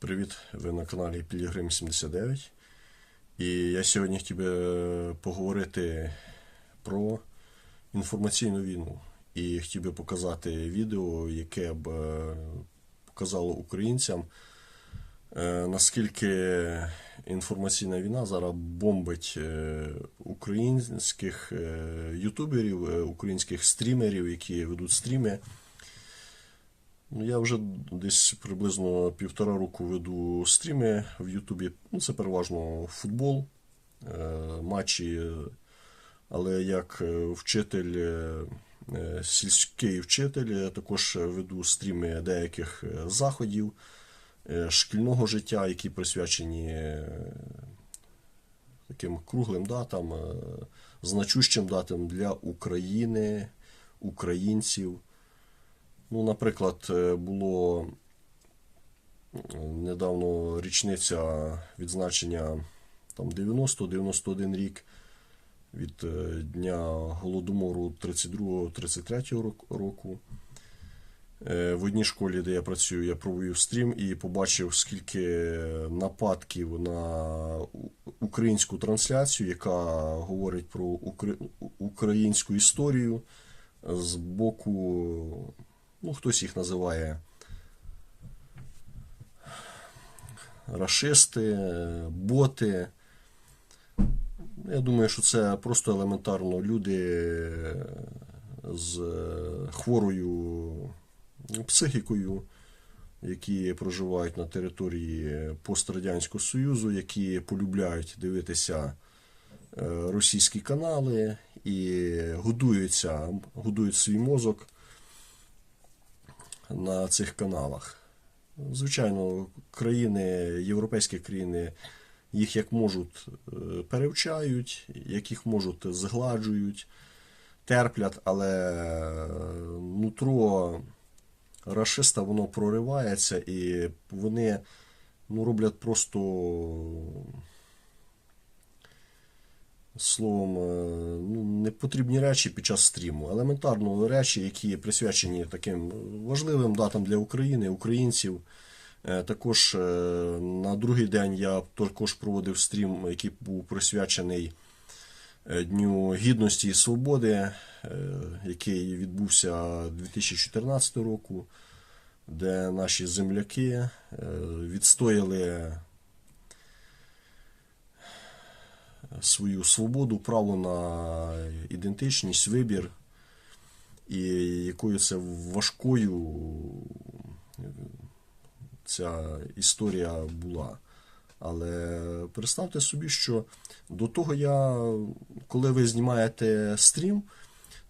Привіт, ви на каналі Пілігрим 79. І я сьогодні хотів би поговорити про інформаційну війну. І хотів би показати відео, яке б е, показало українцям, е, наскільки інформаційна війна зараз бомбить е, українських е, ютуберів, е, українських стрімерів, які ведуть стріми. Ну, я вже десь приблизно півтора року веду стріми в Ютубі. Ну, це переважно футбол, е, матчі. Але як е, вчитель, е, сільський вчитель, я також веду стріми деяких заходів шкільного життя, які присвячені таким круглим датам, значущим датам для України, українців. Ну, наприклад, е, було е, недавно річниця відзначення там 90-91 рік від е, дня Голодомору 32-33 року. В одній школі, де я працюю, я провів стрім і побачив, скільки нападків на українську трансляцію, яка говорить про українську історію з боку ну, хтось їх називає рашисти, боти. Я думаю, що це просто елементарно люди з хворою психікою, які проживають на території пострадянського Союзу, які полюбляють дивитися е, російські канали і годуються, годують свій мозок на цих каналах. Звичайно, країни, європейські країни їх як можуть е, перевчають, як їх можуть згладжують, терплять, але е, нутро рашиста воно проривається і вони ну, роблять просто словом, е, ну, непотрібні речі під час стріму. Елементарно речі, які присвячені таким важливим датам для України, українців. Е, Також е, на другий день я також проводив стрім, який був присвячений Дню Гідності і Свободи, який відбувся 2014 року, де наші земляки відстояли свою свободу, право на ідентичність, вибір, і якою це важкою ця історія була. Але представте собі, що до того я, коли ви знімаєте стрім,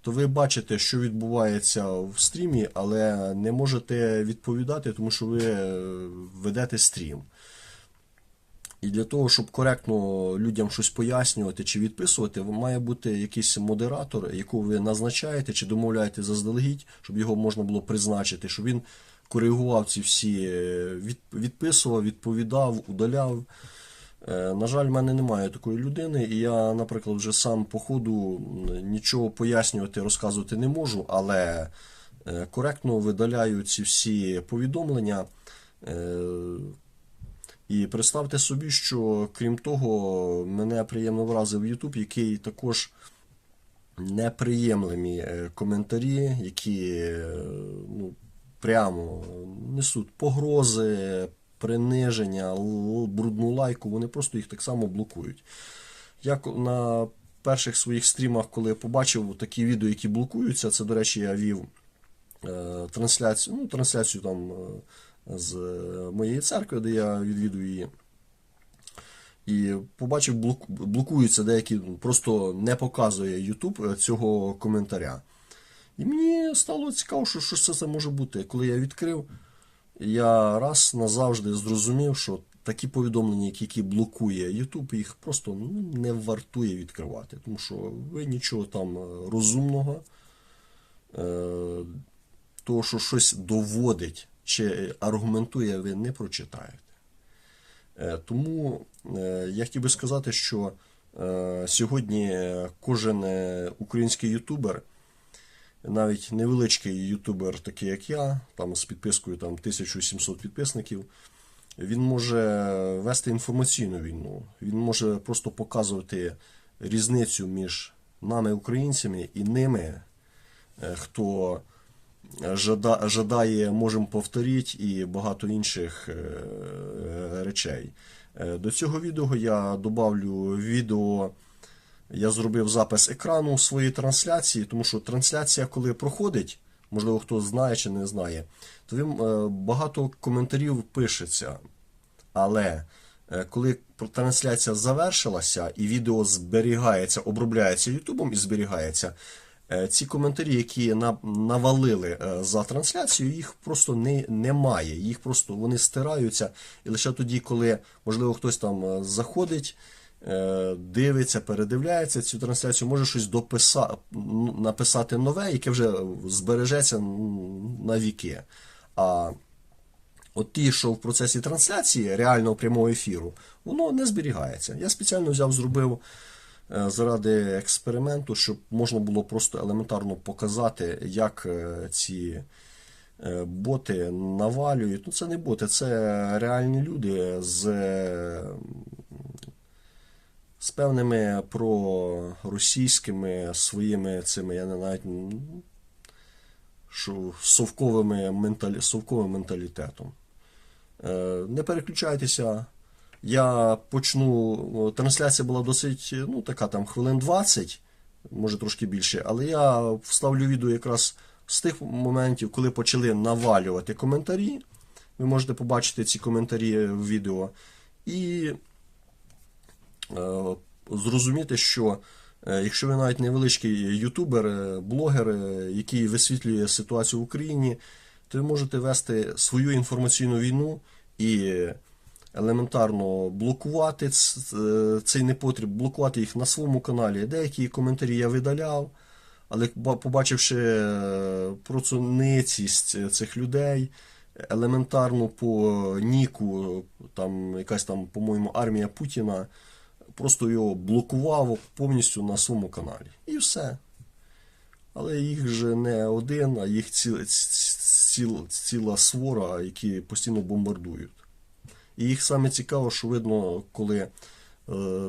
то ви бачите, що відбувається в стрімі, але не можете відповідати, тому що ви ведете стрім. І для того, щоб коректно людям щось пояснювати чи відписувати, має бути якийсь модератор, якого ви назначаєте чи домовляєте заздалегідь, щоб його можна було призначити, щоб він коригував ці всі, е, відписував, відповідав, удаляв. Е, На жаль, в мене немає такої людини, і я, наприклад, вже сам по ходу нічого пояснювати, розказувати не можу, але е, коректно видаляю ці всі повідомлення. І представте собі, що крім того, мене приємно вразив YouTube, який також неприємлемі е, коментарі, які е, ну, прямо несуть погрози, приниження, брудну лайку, вони просто їх так само блокують. Я ко- на перших своїх стрімах, коли я побачив такі відео, які блокуються, це, до речі, я вів е, трансляцію, ну, трансляцію там з е, моєї церкви, де я відвідую її. І побачив, блок- блокуються деякі, просто не показує YouTube е, цього коментаря. І мені стало цікаво, що, що це, може бути. Коли я відкрив, я раз назавжди зрозумів, що такі повідомлення, які, блокує YouTube, їх просто ну, не вартує відкривати. Тому що ви нічого там е, розумного, того, що щось доводить чи аргументує, ви не прочитаєте. Е, Тому е, я хотів би сказати, що е, сьогодні кожен український ютубер, навіть невеличкий ютубер, такий як я, там з підпискою там, 1700 підписників, він може вести інформаційну війну. Він може просто показувати різницю між нами, українцями, і ними, хто жадає, можемо повторити, і багато інших е, речей. Е, До цього відео я добавлю відео. Я зробив запис екрану своєї трансляції, тому що трансляція, коли проходить, можливо, хто знає чи не знає, то він, е, багато коментарів пишеться. Але коли трансляція завершилася і відео зберігається, обробляється Ютубом і зберігається, ці коментарі, які на- навалили е, за трансляцію, їх просто не, немає. Їх просто вони стираються. І лише тоді, коли, можливо, хтось там е, заходить, е, дивиться, передивляється цю трансляцію, може щось дописа... написати нове, яке вже збережеться на віки. А От ті, що в процесі трансляції реального прямого ефіру, воно не зберігається. Я спеціально взяв, зробив е, заради експерименту, щоб можна було просто елементарно показати, як е, ці е, боти навалюють. Ну, це не боти, це реальні люди з, е, з певними проросійськими своїми цими, я не навіть що совковими менталі... совковим менталітетом. Е, Не переключайтеся. Я почну. Трансляція була досить, ну, така там хвилин 20, може трошки більше, але я вставлю відео якраз з тих моментів, коли почали навалювати коментарі. Ви можете побачити ці коментарі в відео. І е, зрозуміти, що е, якщо ви навіть невеличкий ютубер, е, блогер, е, який висвітлює ситуацію в Україні, то ви можете вести свою інформаційну війну і елементарно блокувати е, цей непотріб, блокувати їх на своєму каналі. Деякі коментарі я видаляв, але побачивши е, процуницість е, цих людей, елементарно по Ніку, там якась там, по-моєму, армія Путіна, просто його блокував повністю на своєму каналі. І все. Але їх же не один, а їх ціла, ціла, ціла свора, які постійно бомбардують. І їх саме цікаво, що видно, коли е,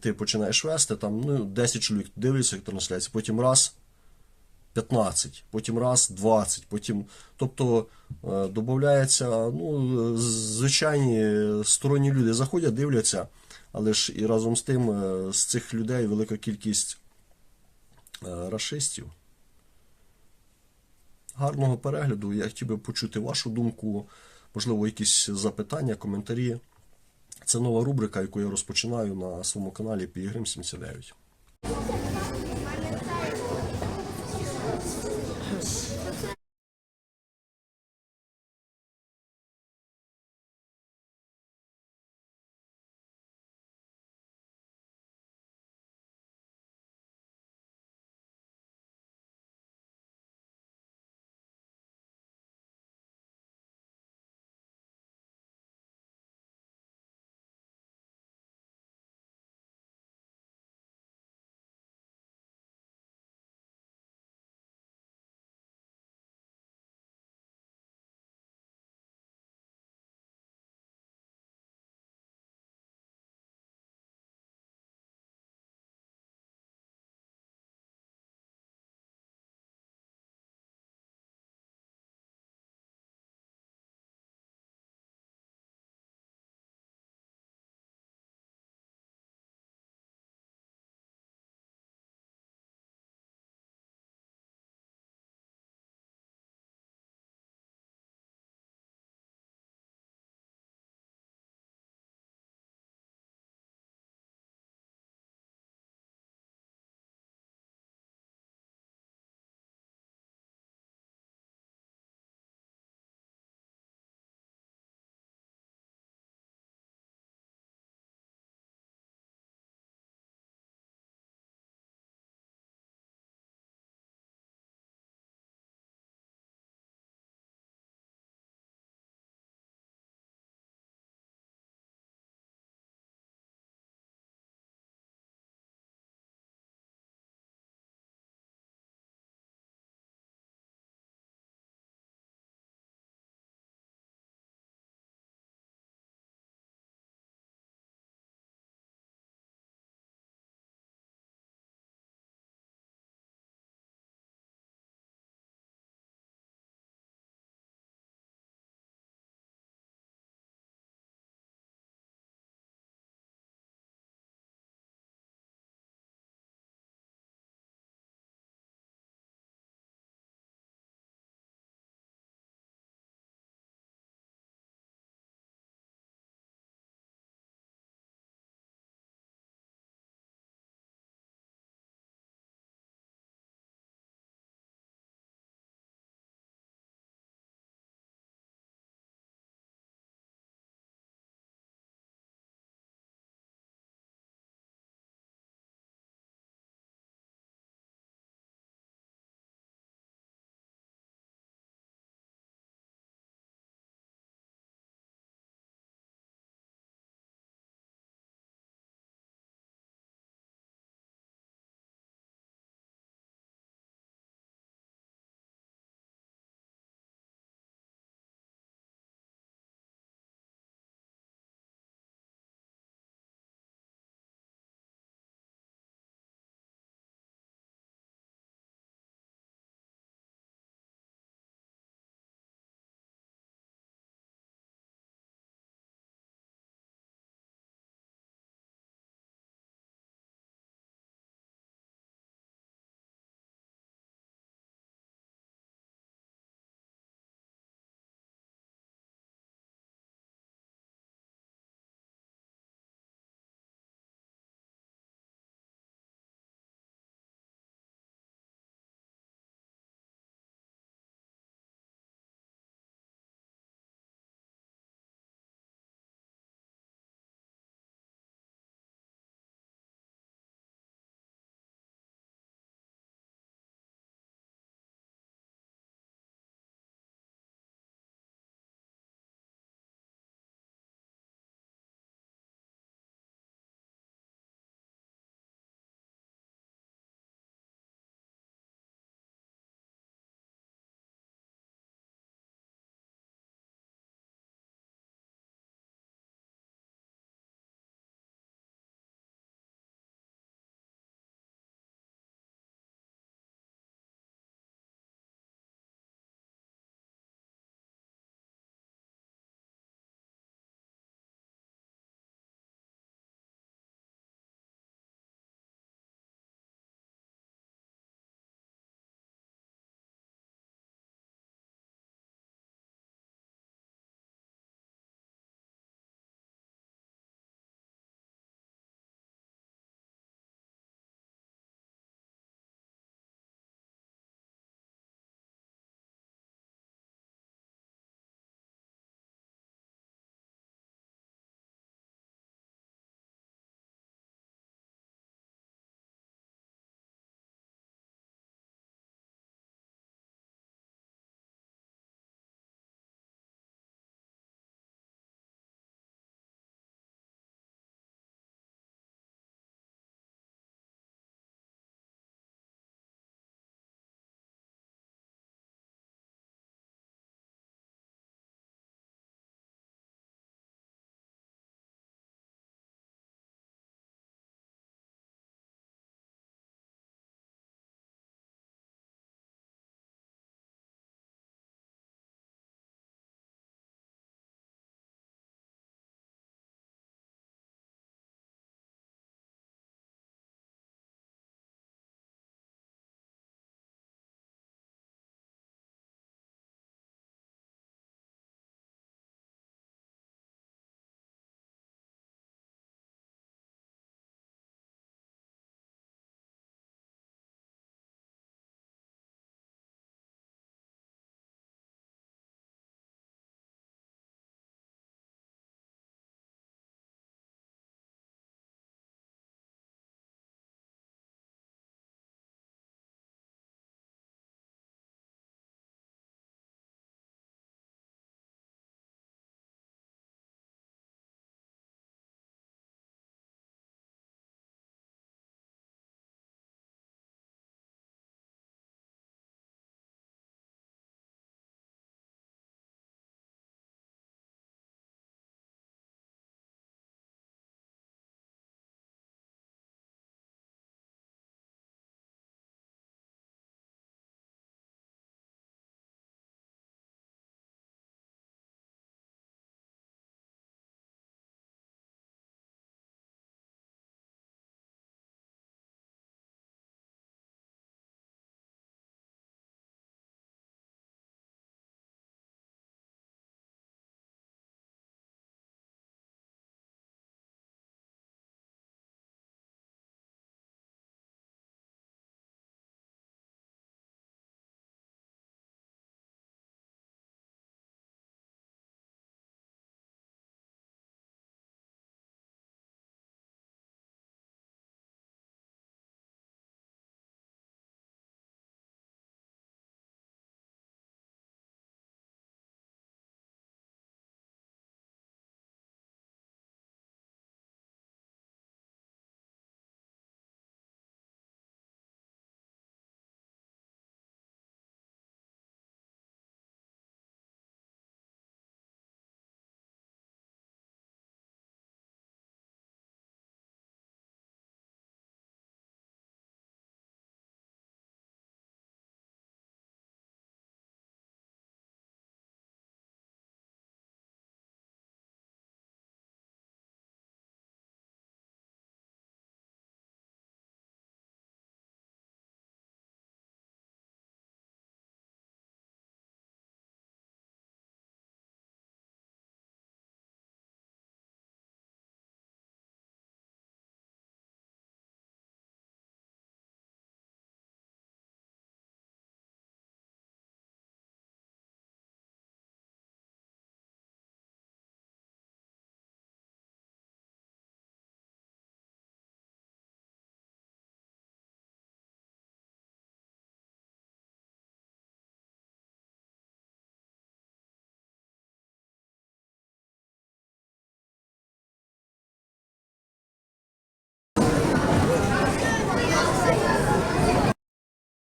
ти починаєш вести, там ну, 10 чоловік дивляться трансляцію, потім раз 15, потім раз 20, потім. Тобто е, додається, ну, звичайні сторонні люди заходять, дивляться, але ж і разом з тим е, з цих людей велика кількість е, рашистів. Гарного перегляду. Я хотів би почути вашу думку, можливо, якісь запитання, коментарі. Це нова рубрика, яку я розпочинаю на своєму каналі Пігрим 79.